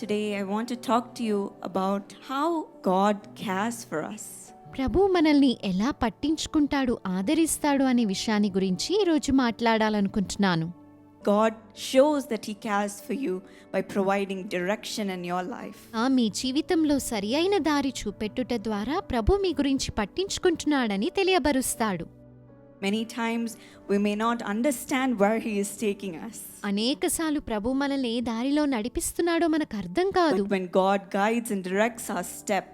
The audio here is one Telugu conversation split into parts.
Today I want to talk to you about how God cares for us. ప్రభు మనల్ని ఎలా పట్టించుకుంటాడు ఆదరిస్తాడు అనే విషయాన్ని గురించి ఈ రోజు మాట్లాడాలనుకుంటున్నాను. God shows that he cares for you by providing direction in your life ఆ మీ జీవితంలో సరియైన దారి చూపెట్టుట ద్వారా ప్రభు మీ గురించి పట్టించుకుంటున్నాడని తెలియబరుస్తాడు. Many times, we may not understand where He is taking us. అనేకసార్లు ప్రభు మనల్ని ఏ దారిలో నడిపిస్తున్నాడో మనకు అర్థం కాదు But when God guides and directs our step,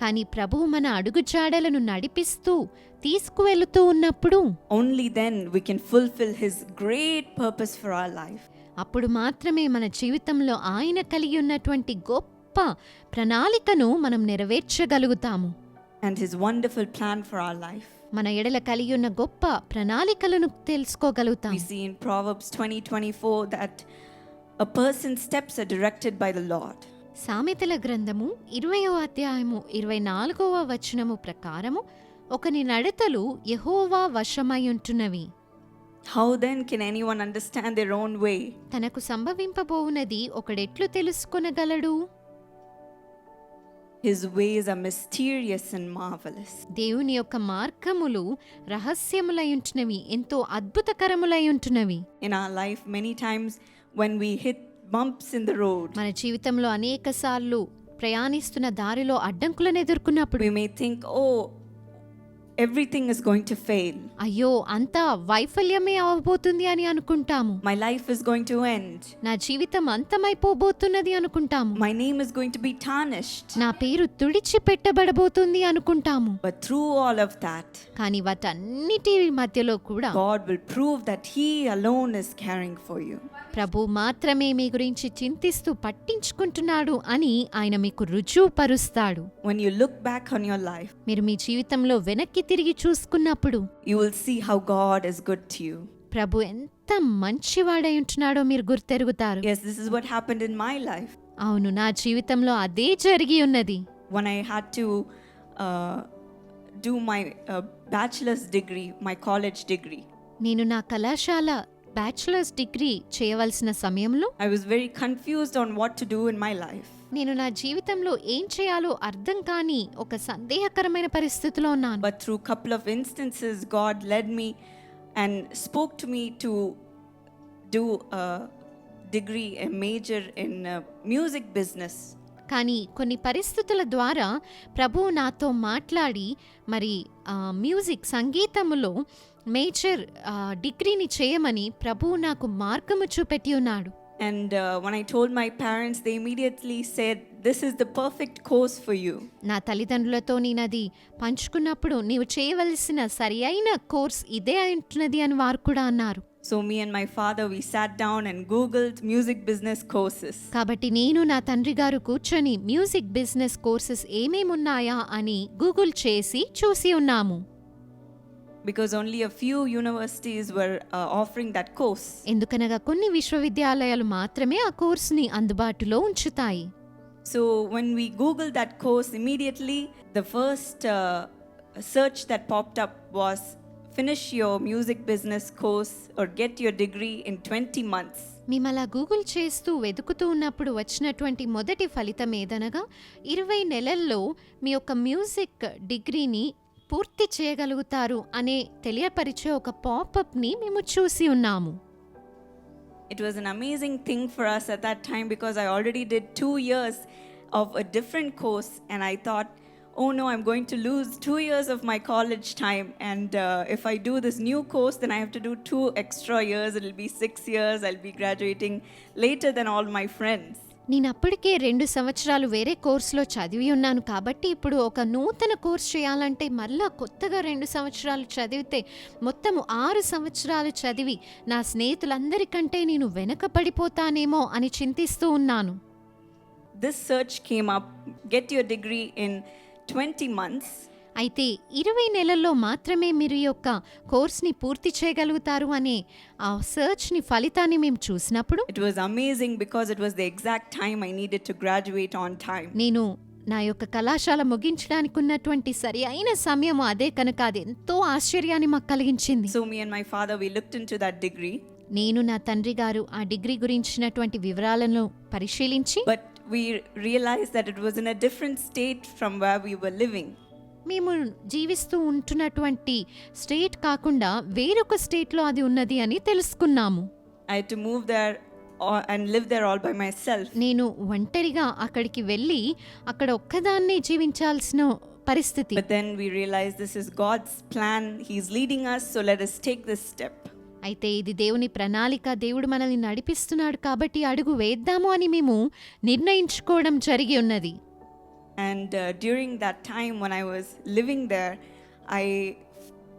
కానీ ప్రభు మన అడుగుజాడలను నడిపిస్తూ తీసుకువెళుతూ ఉన్నప్పుడు only then we can fulfill His great purpose for our life. అప్పుడు మాత్రమే మన జీవితంలో ఆయన కలిగి ఉన్నటువంటి గొప్ప ప్రణాళికను మనం నెరవేర్చగలుగుతాము and his wonderful plan for our life. మన ఎడల కలిగి ఉన్న గొప్ప ప్రణాళికలను తెలుసుకోగలుగుతాం We see in Proverbs 20:24 that a person's steps are directed by the Lord. సామెతల గ్రంథము ఇరవయో అధ్యాయము ఇరవై నాలుగవ వచనము ప్రకారము ఒకని నడతలు యహోవా వశమై ఉంటున్నవి How then can anyone understand their own way? తనకు సంభవింపబోవునది ఒకడెట్లు తెలుసుకొనగలడు His ways are mysterious and marvelous. దేవుని యొక్క మార్గములు రహస్యములై ఉంటున్నవి ఎంతో అద్భుతకరములై ఉంటున్నవి In our life, many times when we hit bumps in the road, మన జీవితంలో అనేక సార్లు ప్రయాణిస్తున్న దారిలో అడ్డంకులను ఎదుర్కొన్నప్పుడు we may think, oh, everything is going to fail. అయ్యో అంతా వైఫల్యమే అవబోతుంది అని అనుకుంటాము My life is going to end. నా జీవితం అంతమైపోబోతున్నది అనుకుంటాము My name is going to be tarnished. నా పేరు తుడిచి పెట్టబడబోతుంది అనుకుంటాము But through all of that, కానీ వాటన్నిటి మధ్యలో కూడా God will prove that He alone is caring for you. ప్రభు మాత్రమే మీ గురించి చింతిస్తూ పట్టించుకుంటున్నాడు అని ఆయన మీకు రుజువుపరుస్తాడు When you look back on your life, మీరు మీ జీవితంలో వెనక్కి వెనక్కి తిరిగి చూసుకున్నప్పుడు you will see how God is good to you ప్రభు ఎంత మంచివాడై ఉంటున్నాడో మీరు గుర్తెరుగుతారు. Yes this is what happened in my life. అవును నా జీవితంలో అదే జరిగి ఉన్నది. When i had to uh, do my uh, bachelor's degree my college degree. నేను నా కళాశాల బ్యాచిలర్స్ డిగ్రీ చేయవలసిన సమయంలో I was very confused on what to do in my life నేను నా జీవితంలో ఏం చేయాలో అర్థం కాని ఒక సందేహకరమైన పరిస్థితిలో ఉన్నాను of instances, God led me and spoke to me to do a degree, a major in uh, music business. కానీ కొన్ని పరిస్థితుల ద్వారా ప్రభువు నాతో మాట్లాడి మరి మ్యూజిక్ సంగీతములో మేజర్ డిగ్రీని చేయమని ప్రభువు నాకు మార్గము చూపెట్టి ఉన్నాడు and when I told my parents they immediately said this is the perfect course for you నా తల్లిదండ్రులతో నేను అది పంచుకున్నప్పుడు నీవు చేయవలసిన సరి అయిన కోర్స్ ఇదే అంటున్నది అని వారు కూడా అన్నారు. So me and my father we sat down and Google music business courses కాబట్టి నేను నా తండ్రి గారు కూర్చొని మ్యూజిక్ బిజినెస్ కోర్సెస్ ఏమేమున్నాయా అని గూగుల్ చేసి చూసి ఉన్నాము. Because only a few universities were uh, offering that course. ఎందుకనగా కొన్ని విశ్వవిద్యాలయాలు మాత్రమే ఆ కోర్సుని అందుబాటులో ఉంచుతాయి So, when we Googled that course, immediately the first uh, search that popped up was finish your music business course or get your degree in 20 months. మేము అలా గూగుల్ చేస్తూ వెతుకుతూ ఉన్నప్పుడు వచ్చినటువంటి మొదటి ఫలితం ఏదనగా ఇరవై నెలల్లో మీ యొక్క మ్యూజిక్ డిగ్రీని పూర్తి చేయగలుగుతారు అనే తెలియపరిచే ఒక పాపప్ని మేము చూసి ఉన్నాము It was an amazing thing for us at that time because I already did two years of a different course, and I thought, oh no, I'm going to lose two years of my college time. And uh, if I do this new course, then I have to do two extra years. It'll be six years. I'll be graduating later than all my friends. నేను అప్పటికే రెండు సంవత్సరాలు వేరే కోర్సులో చదివి ఉన్నాను కాబట్టి ఇప్పుడు ఒక నూతన కోర్స్ చేయాలంటే మళ్ళా కొత్తగా రెండు సంవత్సరాలు చదివితే మొత్తము ఆరు సంవత్సరాలు చదివి నా స్నేహితులందరికంటే నేను వెనకబడిపోతానేమో అని చింతిస్తూ ఉన్నాను. This search came up get your degree in twenty months అయితే ఇరవై నెలల్లో మాత్రమే మీరు ఈ యొక్క కోర్స్ని పూర్తి చేయగలుగుతారు అనే ఆ సర్చ్ని ఫలితాన్ని మేము చూసినప్పుడు it was amazing because it was the exact time I needed to graduate on time నేను నా యొక్క కళాశాల ముగించడానికి ఉన్నటువంటి సరి అయిన సమయం అదే కనుక. అది ఎంతో ఆశ్చర్యాన్ని మాకు కలిగించింది. So me and my father we looked into that degree నేను నా తండ్రి గారు ఆ డిగ్రీ గురించినటువంటి వివరాలను పరిశీలించి but we realize that it was in a different state from where we were living మేము జీవిస్తూ ఉంటున్నటువంటి స్టేట్ కాకుండా వేరొక స్టేట్లో అది ఉన్నది అని తెలుసుకున్నాము had to move there or- and live there all by myself. నేను ఒంటరిగా అక్కడికి వెళ్ళి అక్కడ ఒక్కదాన్నే జీవించాల్సిన పరిస్థితి But then we realized this is God's plan. He's leading us, so let us take this step. అయితే ఇది దేవుని ప్రణాళిక దేవుడు మనల్ని నడిపిస్తున్నాడు కాబట్టి అడుగు వేద్దాము అని మేము నిర్ణయించుకోవడం జరిగి ఉన్నది And uh, during that time when I was living there, I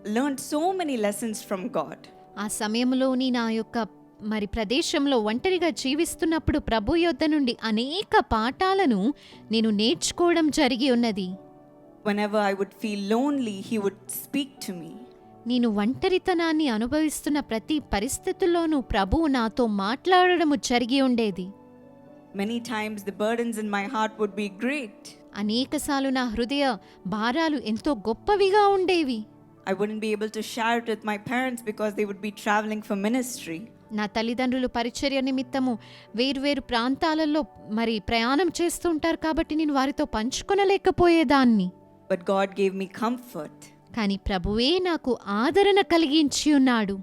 learned so many lessons from God. ఆ సమయంలోని నా యొక్క మరి ప్రదేశంలో ఒంటరిగా జీవిస్తున్నప్పుడు ప్రభు యొద్ద నుండి అనేక పాఠాలను నేను నేర్చుకోవడం జరిగి ఉన్నది Whenever I would feel lonely, He would speak to me. నేను ఒంటరితనాన్ని అనుభవిస్తున్న ప్రతి పరిస్థితుల్లోనూ ప్రభువు నాతో మాట్లాడడము జరిగి ఉండేది Many times the burdens in my heart would be great. అనేకసార్లు నా హృదయ భారాలు ఎంతో గొప్పవిగా ఉండేవి I wouldn't be able to share it with my parents because they would be traveling for ministry. నా తల్లిదండ్రులు పరిచర్య నిమిత్తము వేరువేరు ప్రాంతాలలో మరి ప్రయాణం చేస్తూ ఉంటారు కాబట్టి నేను వారితో పంచుకొనలేకపోయేదాన్ని But God gave me comfort. కానీ ప్రభువే నాకు ఆదరణ కలిగించి ఉన్నాడు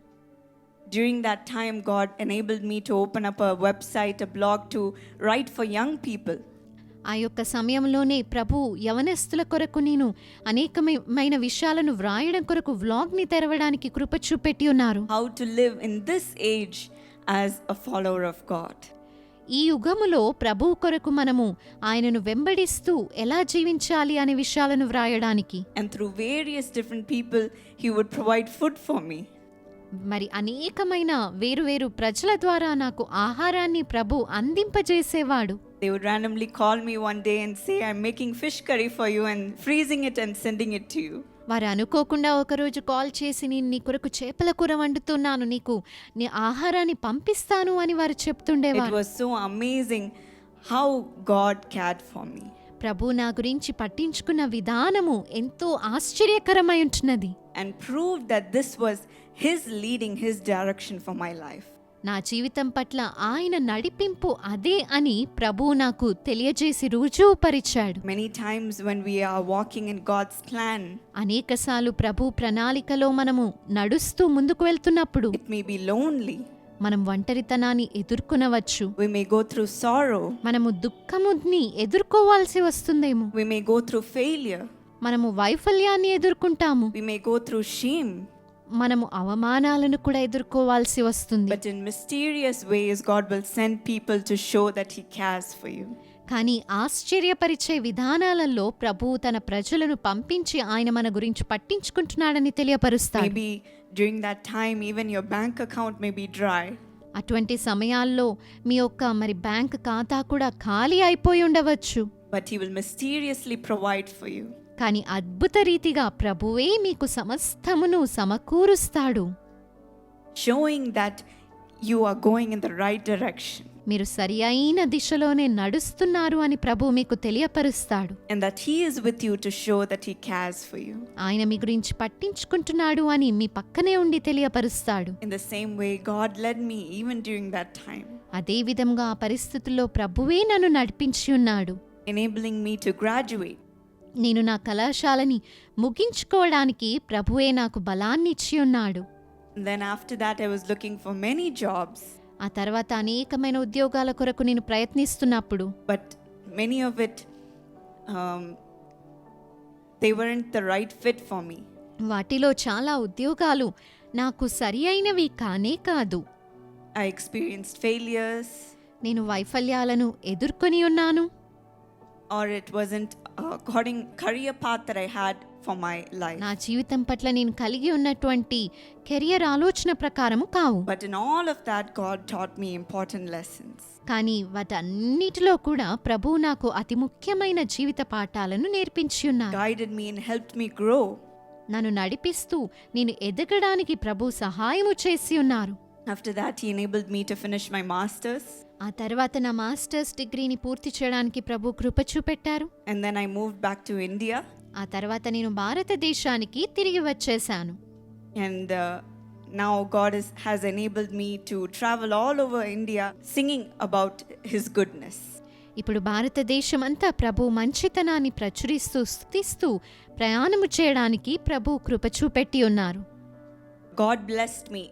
During that time, God enabled me to open up a website, a blog to write for young people. ఆ యొక్క సమయంలోనే ప్రభు యవనస్తుల కొరకు నేను అనేకమైన విషయాలను వ్రాయడం కొరకు వ్లాగ్ని తెరవడానికి కృప చూపెట్టి ఉన్నారు How to live in this age as a follower of God. ఈ యుగములో ప్రభువు కొరకు మనము ఆయనను వెంబడిస్తూ ఎలా జీవించాలి అనే విషయాలను వ్రాయడానికి And through various different people, He would provide food for me. మరి అనేకమైన వేరువేరు ప్రజల ద్వారా నాకు ఆహారాన్ని ప్రభు అందింపజేసేవాడు They would randomly call me one day and say, I'm making fish curry for you and freezing it and sending it to you. వారు అనుకోకుండా ఒకరోజు కాల్ చేసి నేను నీ కొరకు చేపల కూర వండుతున్నాను నీకు నీ ఆహారాన్ని పంపిస్తాను అని వారు It చెప్తుండేవారు was so amazing how God cared for me. ప్రభు నా గురించి పట్టించుకున్న విధానము ఎంతో ఆశ్చర్యకరమై ఉంటున్నది and proved that this was His leading, His direction for my life. నా జీవితం పట్ల ఆయన నడిపింపు అదే అని ప్రభు నాకు తెలియజేసి రుజువుపరిచాడు Many times when we are walking in God's plan, అనేకసార్లు ప్రభు ప్రణాళికలో మనము నడుస్తూ ముందుకు వెళ్తున్నప్పుడు it may be lonely. మనం ఒంటరితనాన్ని ఎదుర్కొనవచ్చు We may go through sorrow. మనము దుఃఖముని ఎదుర్కోవాల్సి వస్తుందేమో We may go through failure. మనము వైఫల్యాన్ని ఎదుర్కొంటాము We may go through shame. మనము అవమానాలను కూడా ఎదుర్కోవాల్సి వస్తుంది. But in mysterious ways God will send people to show that he cares for you కానీ ఆశ్చర్యపరిచే విధానాలలో ప్రభు తన ప్రజలను పంపించి ఆయన మన గురించి పట్టించుకుంటున్నాడని తెలియపరుస్తాడు. Maybe during that time even your bank account may be dry అటువంటి సమయాల్లో మీ యొక్క మరి బ్యాంక్ ఖాతా కూడా ఖాళీ అయిపోయి ఉండవచ్చు. But he will mysteriously provide for you కానీ అద్భుత రీతిగా ప్రభువే మీకు సమస్తమును సమకూరుస్తాడు. Showing that you are going in the right direction మీరు సరియైన దిశలోనే నడుస్తున్నారు అని ప్రభు మీకు తెలియపరుస్తాడు. And that he is with you to show that he cares for you ఆయన మీ గురించి పట్టించుకుంటున్నాడు అని మీ పక్కనే ఉండి తెలియపరుస్తాడు. In the same way God led me even during that time అదే విధంగా ఆ పరిస్థితుల్లో ప్రభువే నన్ను నడిపించి ఉన్నాడు. ఎనేబులింగ్ మీ టు గ్రాడ్యుయేట్ నేను నా కళాశాలని ముగించుకోవడానికి ప్రభువే నాకు బలాన్ని ఇచ్చి ఉన్నాడు then after that I was looking for many jobs ఆ తర్వాత అనేకమైన ఉద్యోగాల కొరకు నేను ప్రయత్నిస్తున్నప్పుడు but many of it they weren't the right fit for me వాటిలో చాలా ఉద్యోగాలు నాకు సరి అయినవి కానే కాదు. ఐ ఎక్స్‌పీరియన్స్డ్ ఫెయిలియర్స్ నేను వైఫల్యాలను ఎదుర్కొని ఉన్నాను or it wasn't according career path I had for my life నా జీవితం పట్ల నేను కలిగి ఉన్నటువంటి కెరియర్ ఆలోచన ప్రకారము కావు. But in all of that God taught me important lessons కానీ వాటన్నిటిలో కూడా ప్రభు నాకు అతి ముఖ్యమైన జీవిత పాఠాలను నేర్పించి ఉన్నాడు. Guided me and help me grow నన్ను నడిపిస్తూ నేను ఎదగడానికి ప్రభు సహాయము చేసి ఉన్నారు. After that he enabled me to finish my masters ఆ తర్వాత నా మాస్టర్స్ డిగ్రీని పూర్తి చేయడానికి ప్రభు కృప చూపెట్టారు. And then I move back to India ఆ తర్వాత నేను భారతదేశానికి తిరిగి వచ్చేసాను and now God is has enabled me to travel all over India singing about his goodness ఇప్పుడు భారతదేశం అంతా ప్రభు మంచితనాన్ని ప్రచురిస్తూ స్థుతిస్తూ ప్రయాణము చేయడానికి ప్రభు కృప చూపెట్టి ఉన్నారు. God blessed me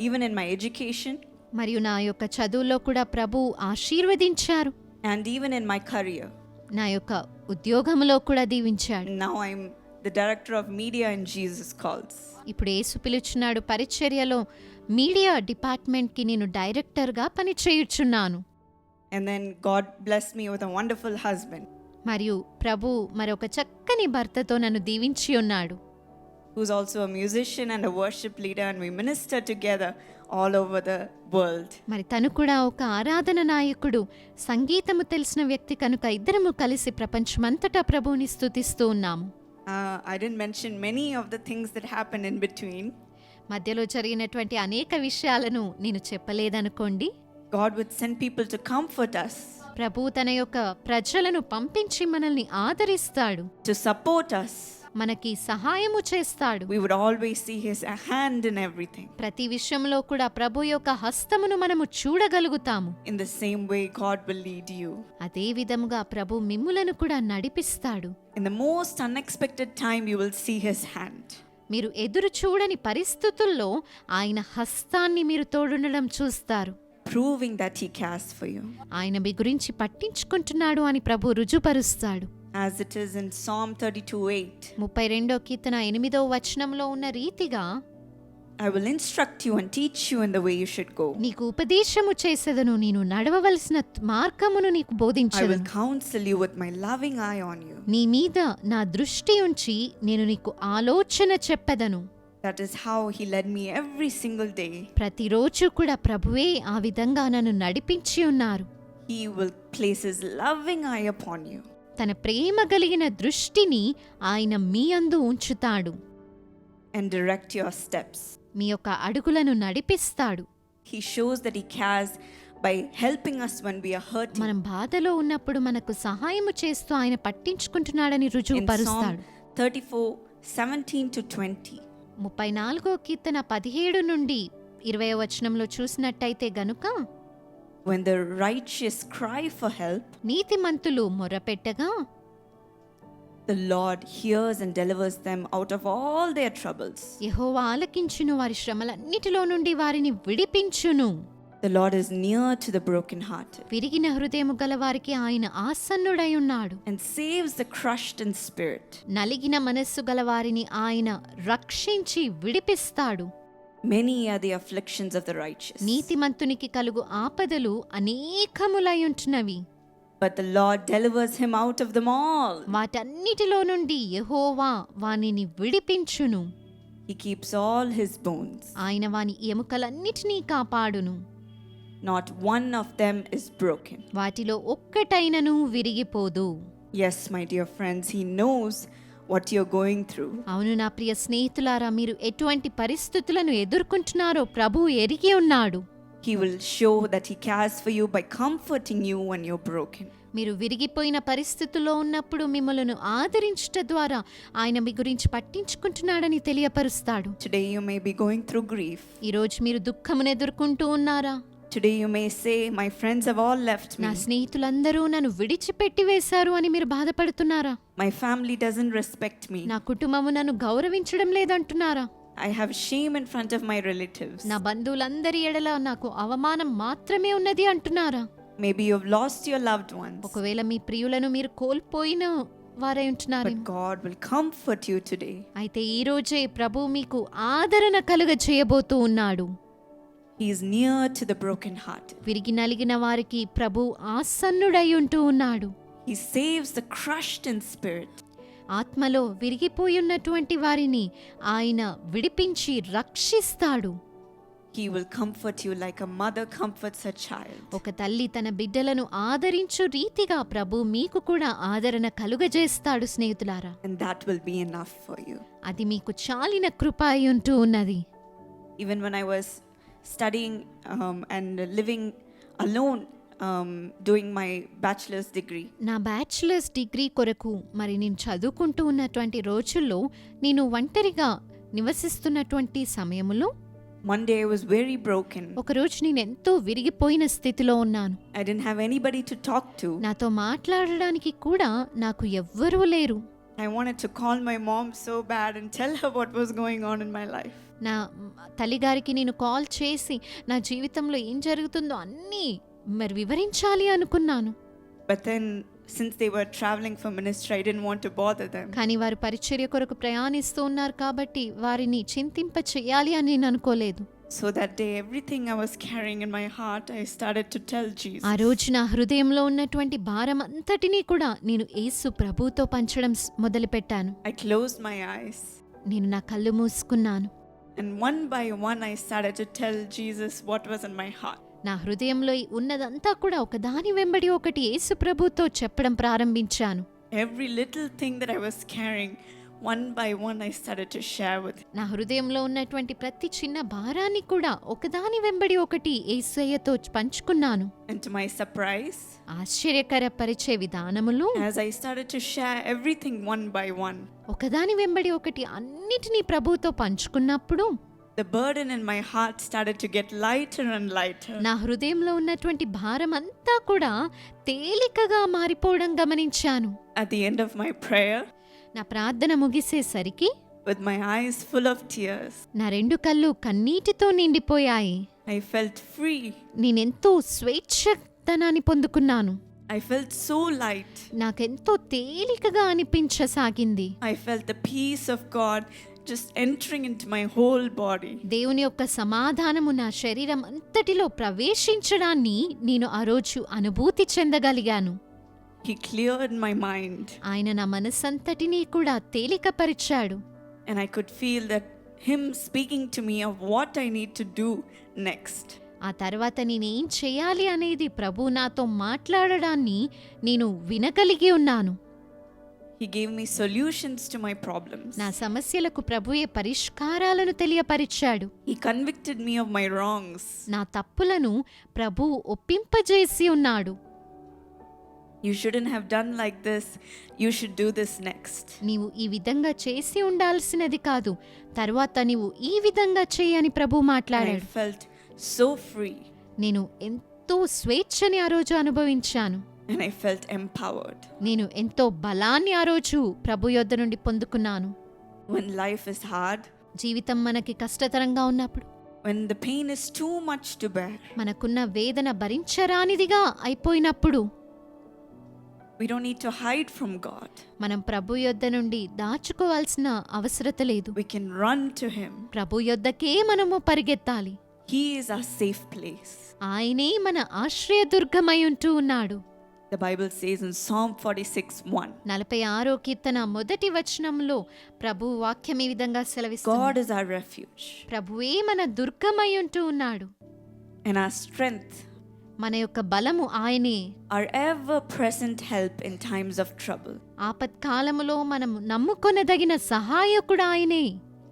even in my education మరియు నా యొక్క చదువులో కూడా ప్రభు ఆశీర్వదించారు. And even in my career నా యొక్క ఉద్యోగంలో కూడా దీవించాడు. Now I am the director of media in Jesus Calls ఇప్పుడు యేసు పిలుచున్నాడు పరిచర్యలో మీడియా డిపార్ట్మెంట్కి నేను డైరెక్టర్గా పని చేయుచున్నాను and then God bless me with a wonderful husband మరియు ప్రభు మరొక చక్కని భర్తతో నన్ను దీవించి ఉన్నాడు. Who is also a musician and a worship leader and we minister together all over the world. మరి తను కూడా ఒక ఆరాధన నాయకుడు సంగీతము తెలిసిన వ్యక్తి కనుక ఇద్దరము కలిసి ప్రపంచమంతటా ప్రభువుని స్తుతిస్తూ ఉన్నాము Uh, I didn't mention many of the things that happen in between. మధ్యలో జరిగినటువంటి అనేక విషయాలను నేను చెప్పలేదనుకోండి God would send people to comfort us, ప్రభు తన యొక్క ప్రజలను పంపించి మనల్ని ఆదరిస్తాడు to support us. మనకి సహాయము చేస్తాడు. We would always see his hand in everything ప్రతి విషయంలో కూడా ప్రభు యొక్క హస్తమును మనము చూడగలుగుతాము. In the same way God will lead you అదే విధముగా ప్రభు మిమ్ములను కూడా నడిపిస్తాడు. In the most unexpected time you will see his hand మీరు ఎదురు చూడని పరిస్థితుల్లో ఆయన హస్తాన్ని మీరు తోడుండడం చూస్తారు. Proving that he cares for you ఆయన మీ గురించి పట్టించుకుంటున్నాడు అని ప్రభు రుజుపరుస్తాడు. As it is in Psalm 32 8, ముప్పై రెండో కీర్తన ఎనిమిదో వచనంలో ఉన్న రీతిగా I will instruct you and teach you in the way you should go. నీకు ఉపదేశము చేసేదను నేను నడవవలసిన మార్గమును నీకు I will బోధించదను counsel you with my loving eye on you. నీ మీద నా దృష్టి ఉంచి నేను నీకు ఆలోచన చెప్పెదను That is how He led me every single day. ప్రతిరోజు కూడా ప్రభువే ఆ విధంగా నన్ను నడిపించి ఉన్నారు He will place His loving eye upon you. తన ప్రేమ కలిగిన దృష్టిని ఆయన మీ అందు ఉంచుతాడు and direct your steps. మీ యొక్క అడుగులను నడిపిస్తాడు He shows that He cares by helping us when we are hurting. మనం బాధలో ఉన్నప్పుడు మనకు సహాయము చేస్తూ ఆయన పట్టించుకుంటున్నాడని రుజువుపరుస్తాడు 34 17 to 20, ముప్పై నాలుగో కీర్తన పదిహేడు నుండి ఇరవై వచనంలో చూసినట్టయితే గనుక when the righteous cry for help, నీతిమంతులు మొరపెట్టగా the Lord hears and delivers them out of all their troubles. యెహోవా ఆలకించును వారి శ్రమలన్నిటిలో నుండి వారిని విడిపించును The Lord is near to the brokenhearted విరిగిన హృదయము గల వారికి ఆయన ఆసన్నుడై ఉన్నాడు and saves the crushed in spirit. నలిగిన మనస్సు గల వారిని ఆయన రక్షించి విడిపిస్తాడు Many are the afflictions of the righteous, నీతిమంతునికి కలుగు ఆపదలు అనేకములై ఉంటున్నవి but the Lord delivers him out of them all. వాటన్నిటిలో నుండి యెహోవా వానిని విడిపించును He keeps all his bones. ఆయన వాని ఎముకలన్నిటినీ కాపాడును Not one of them is broken. వాటిలో ఒక్కటైనను విరిగిపోదు Yes, my dear friends, He knows what you're going through. అవును నా ప్రియ స్నేహితులారా మీరు ఎటువంటి పరిస్థితులను ఎదుర్కొంటున్నారో ప్రభు ఎరిగి ఉన్నాడు He will show that He cares for you by comforting you when you're broken. మీరు విరిగిపోయిన పరిస్థితుల్లో ఉన్నప్పుడు మిమ్మలను ఆదరించుట ద్వారా ఆయన మీ గురించి పట్టించుకుంటున్నాడని తెలియపరుస్తాడు Today, you may be going through grief. ఈరోజు మీరు దుఃఖమును ఎదుర్కొంటూ ఉన్నారా Today, you may say, My friends have all left నా. స్నేహితులందరూ నన్ను విడిచిపెట్టి వేశారు అని మీరు బాధపడుతున్నారా My family doesn't respect me. నా కుటుంబము నన్ను గౌరవించడం లేదంటున్నారా I have shame in front of my relatives. నా బంధువులందరి ఎడల నాకు అవమానం మాత్రమే ఉన్నది అంటున్నారా Maybe you've lost your loved ones. ఒకవేళ మీ ప్రియులను మీరు కోల్పోయిన వారై ఉంటున్నారు But God will comfort you today. అయితే ఈ రోజే ప్రభు మీకు ఆదరణ కలుగ చేయబోతూ ఉన్నాడు He is near to the brokenhearted. విరిగి నలిగిన వారికి ప్రభు ఆసన్నుడై ఉంటూ ఉన్నాడు He saves the crushed in spirit. ఆత్మలో విరిగిపోయి ఉన్నటువంటి వారిని ఆయన విడిపించి రక్షిస్తాడు He will comfort you like a mother comforts her child. ఒక తల్లి తన బిడ్డలను ఆదరించు రీతిగా ప్రభు మీకు కూడా ఆదరణ కలుగజేస్తాడు స్నేహితులారా And that will be enough for you. అది మీకు చాలిన కృప అయి ఉంటూ ఉన్నది Even when I was studying um, and living alone, um, doing my bachelor's degree, నా బ్యాచిలర్స్ డిగ్రీ కొరకు మరి నేను చదువుకుంటూ ఉన్నటువంటి రోజుల్లో నేను ఒంటరిగా నివసిస్తున్నటువంటి సమయములో One day I was very broken. ఒకరోజు నేను ఎంతో విరిగిపోయిన స్థితిలో ఉన్నాను I didn't have anybody to talk to. నాతో మాట్లాడడానికి కూడా నాకు ఎవ్వరూ లేరు I wanted to call my mom so bad and tell her what was going on in my life నా తల్లి గారికి నేను కాల్ చేసి నా జీవితంలో ఏం జరుగుతుందో అన్నీ మరి వివరించాలి అనుకున్నాను. But then since they traveling for minister I didn't want bother కానీ వారు పరిచర్య కొరకు ప్రయాణిస్తూ ఉన్నారు కాబట్టి వారిని చింతింప చేయాలి అని నేను అనుకోలేదు. So that day, everything I was carrying in my heart, I started to tell Jesus. ఆ రోజు నా హృదయంలో ఉన్నటువంటి భారం అంతటినీ కూడా నేను యేసు ప్రభుతో పంచడం స్- మొదలుపెట్టాను I closed my eyes. నేను నా కళ్ళు మూసుకున్నాను And one by one, I started to tell Jesus what was in my heart. నా హృదయంలో ఈ ఉన్నదంతా కూడా ఒకదాని వెంబడి ఒకటి యేసు ప్రభుతో చెప్పడం ప్రారంభించాను Every little thing that I was carrying, one by one, I started to share with him. నా హృదయంలో ఉన్నటువంటి ప్రతి చిన్న భారాన్ని కూడా ఒకదాని వెంబడి ఒకటి ఏసయ్యతో పంచుకున్నాను And to my surprise, ఆశ్చర్యకరపరిచే విధానములు as I started to share everything one by one, ఒకదాని వెంబడి ఒకటి అన్నిటినీ ప్రభువుతో పంచుకున్నప్పుడు the burden in my heart started to get lighter and lighter. నా హృదయంలో ఉన్నటువంటి భారం అంతా కూడా తేలికగా మారిపోవడం గమనించాను At the end of my prayer, నా ప్రార్థన ముగిసేసరికి with my eyes full of tears, నా రెండు కళ్ళు కన్నీటితో నిండిపోయాయి I felt free. నేనెంతో స్వేచ్ఛతనాన్ని పొందుకున్నాను I felt so light. నాకెంతో తేలికగా అనిపించసాగింది I felt the peace of God just entering into my whole body. దేవుని యొక్క సమాధానము నా శరీరం అంతటిలో ప్రవేశించడాన్ని నేను ఆ రోజు అనుభూతి చెందగలిగాను He cleared my mind, ఆయన నా మనస్సంతటినీ కూడా తేలికపరిచాడు and I could feel that Him speaking to me of what I need to do next. ఆ తర్వాత నేనేం చేయాలి అనేది ప్రభు నాతో మాట్లాడడాన్ని నేను వినగలిగి ఉన్నాను He gave me solutions to my problems. నా సమస్యలకు ప్రభుయే పరిష్కారాలను తెలియపరిచాడు He convicted me of my wrongs. నా తప్పులను ప్రభు ఒప్పింపజేసి ఉన్నాడు You shouldn't have done like this. You should do this next. నీవు ఈ విధంగా చేసి ఉండాల్సినది కాదు తర్వాత నీవు ఈ విధంగా చేయని ప్రభు మాట్లాడాడు felt so free నేను ఎంతో స్వేచ్ఛని ఆ రోజు అనుభవించాను and I felt empowered. నేను ఎంతో బలాన్ని ఆ రోజు ప్రభు యొద్ద నుండి పొందుకున్నాను When life is hard, జీవితం మనకి కష్టతరంగా ఉన్నప్పుడు when the pain is too much to bear, మనకున్న వేదన భరించరానిదిగా అయిపోయినప్పుడు we don't need to hide from God. మనం ప్రభు యొద్ద నుండి దాచుకోవాల్సిన అవసరత లేదు We can run to Him. ప్రభు యొద్దకే మనము పరిగెత్తాలి He is our safe place. ఆయనే మన ఆశ్రయదుర్గమై ఉంటూ ఉన్నాడు The Bible says in Psalm 46 1 నలభై ఆరో కీర్తన మొదటి వచనంలో ప్రభు వాక్యం ఈ విధంగా సెలవిస్తుంది God is our refuge ప్రభువే మన దుర్గమై ఉంటూ ఉన్నాడు and our strength, మన యొక్క బలము ఆయనే. Our ever present help in times of trouble ఆపత్కాలములో మనం నమ్ముకొనదగిన సహాయకుడు ఆయనే.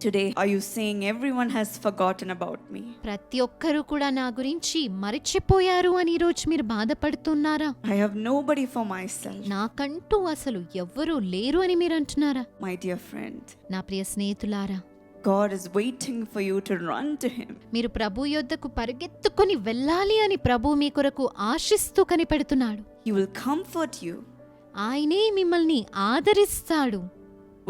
Today are you saying everyone has forgotten about me ప్రతి ఒక్కరు కూడా నా గురించి మరచిపోయారు అని ఈ రోజు మీరు బాధపడుతున్నారా? I have nobody for myself నాకంటూ అసలు ఎవ్వరూ లేరు అని మీరు అంటున్నారా? మై డియర్ ఫ్రెండ్ నా ప్రియ స్నేహితులారా God is waiting for you to run to Him. మీరు ప్రభు యొద్దకు పరిగెత్తుకొని వెళ్ళాలి అని ప్రభు మీ కొరకు ఆశిస్తూ కనిపెడుతున్నాడు He will comfort you. ఆయనే మిమ్మల్ని ఆదరిస్తాడు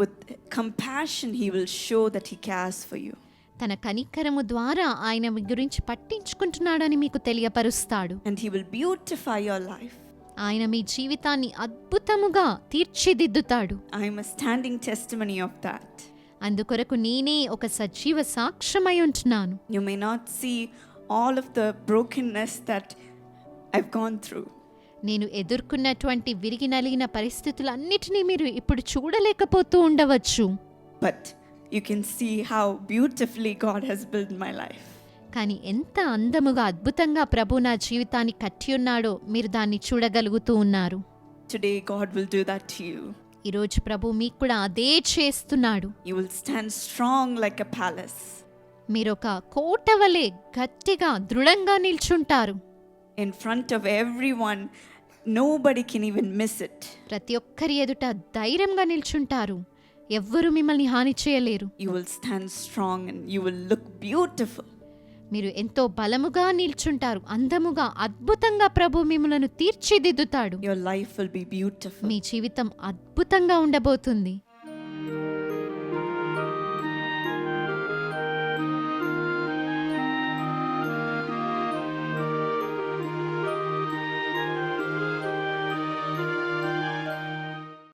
With compassion, He will show that He cares for you. తన కనికరము ద్వారా ఆయన మీ గురించి పట్టించుకుంటున్నాడని మీకు తెలియపరుస్తాడు And He will beautify your life. ఆయన మీ జీవితాన్ని అద్భుతముగా తీర్చిదిద్దుతాడు I am a standing testimony of that. అందుకొరకు నేనే ఒక సజీవ సాక్ష్యమై ఉంటున్నాను. You may not see all of the brokenness that I've gone through నేను ఎదుర్కొన్నటువంటి విరిగి నలిగిన పరిస్థితులన్నిటినీ మీరు ఇప్పుడు చూడలేకపోతూ ఉండవచ్చు. But you can see how beautifully God has build my life కానీ ఎంత అందముగా అద్భుతంగా ప్రభు నా జీవితాన్ని కట్టి ఉన్నాడో మీరు దాన్ని చూడగలుగుతూ ఉన్నారు. Today God will do that to ఈ రోజు ప్రభు మీకు కూడా అదే చేస్తున్నాడు. You will stand strong like a palace మీరు ఒక కోట వలె గట్టిగా దృఢంగా నిల్చుంటారు. In front of everyone nobody can even miss it ప్రతి ఒక్కరి ఎదుట ధైర్యంగా నిల్చుంటారు. ఎవ్వరూ మిమ్మల్ని హాని చేయలేరు. You will stand strong and you will look beautiful మీరు ఎంతో బలముగా నిల్చుంటారు అందముగా అద్భుతంగా ప్రభు మిమ్మలను తీర్చిదిద్దుతాడు be beautiful. మీ జీవితం అద్భుతంగా ఉండబోతుంది